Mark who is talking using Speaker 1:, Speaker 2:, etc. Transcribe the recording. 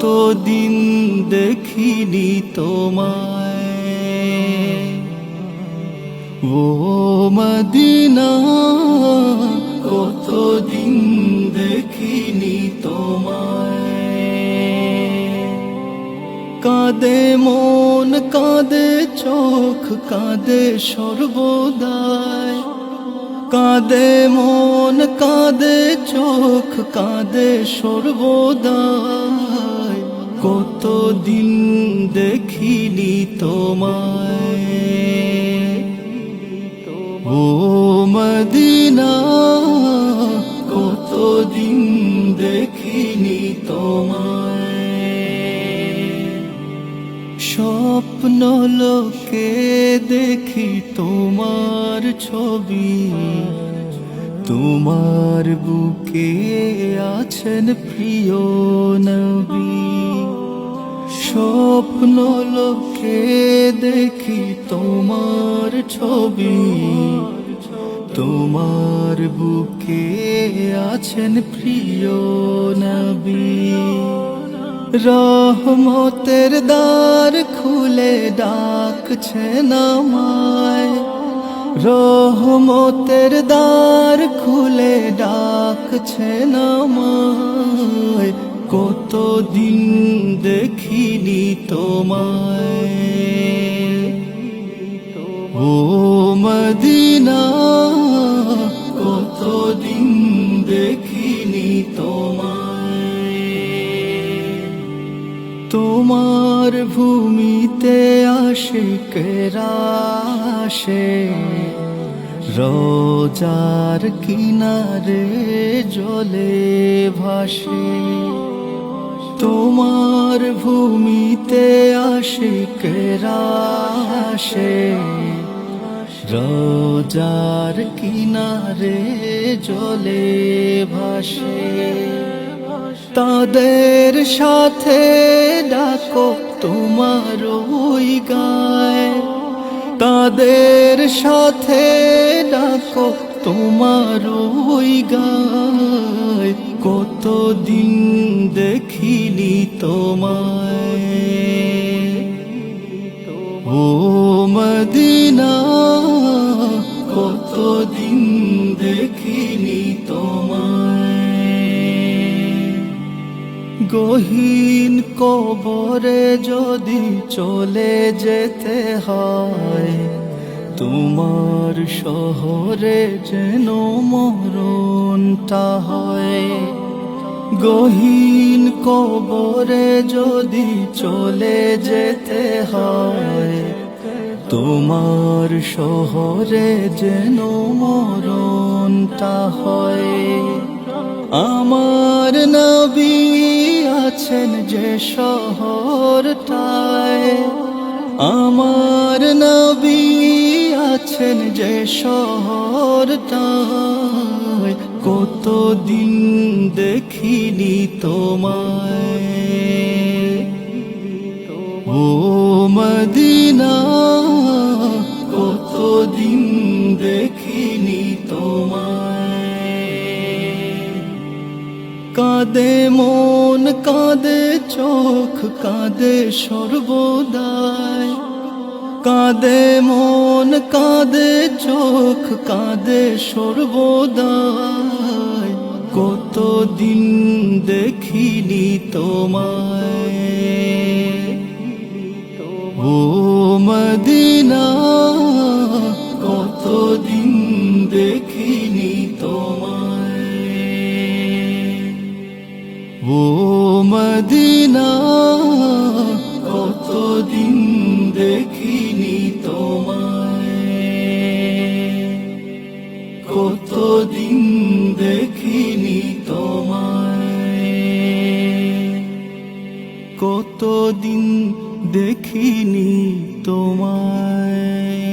Speaker 1: কতদিন দেখিনি তোমায়। ও মদিনা, কতদিন দেখিনি তোমায়। কাঁদে মন, কাঁদে চোখ, কাঁদে সর্বদায় কাঁদে মন, কাঁদে চোখ, কাঁদে সর্বদায় কতদিন দেখিনি তোমায়? ও মদিনা, কতদিন দেখিনি তোমায়? স্বপ্ন লোকে দেখি তোমার ছবি। তোমার বুকে আছেন প্রিয় নবী। স্বপ্ন লোকে দেখি তোমার ছবি। তোমার বুকে আছেন প্রিয় নবী। রহমতের দ্বার খুলে ডাকছে নামায়। রহমতের দ্বার খুলে ডাকছে নামায়। কতদিন দেখিনি তোমায়। ও মদিনা, কতদিন দেখিনি তোমায়। তোমার ভূমিতে আসে কেরাসে রোজার কিনারে জলে ভাসে। তোমার ভূমিতে আসে কেরাসে রোজার কিনারে জলে ভাসে। তাদের সাথে ডাকো তোমার ওই গায়। তাদের সাথে ডাকো তোমার ওই গায়। কতদিন দেখিনি তোমায়। ও মদিনা কতদিন দেখিনি তোমায়। গহীন কবরে যদি চলে যেতে হয় তোমার শহরে যেন মরণটা হয়। গহীন কবরে যদি চলে যেতে হয়, তোমার শহরে যেন মরণটা হয়। আমার নবী আছেন যে শহরটায়, আমার নবী আছেন যে শহরটায় কতদিন দেখিনি তোমায়। ও মদিনা, কতদিন দেখিনি তোমায়। কাঁদে মন, কাঁদে চোখ, কাঁদে সর্বদায় কাঁদে মন, কাঁদে চোখ, কাঁদে সর্বদায় কতদিন দেখিনি তোমায়। ও মদিনা, কতদিন দেখিনি তোমায়। ও মদিনা দেখিনি তোমায়। কতদিন দেখিনি তোমায়।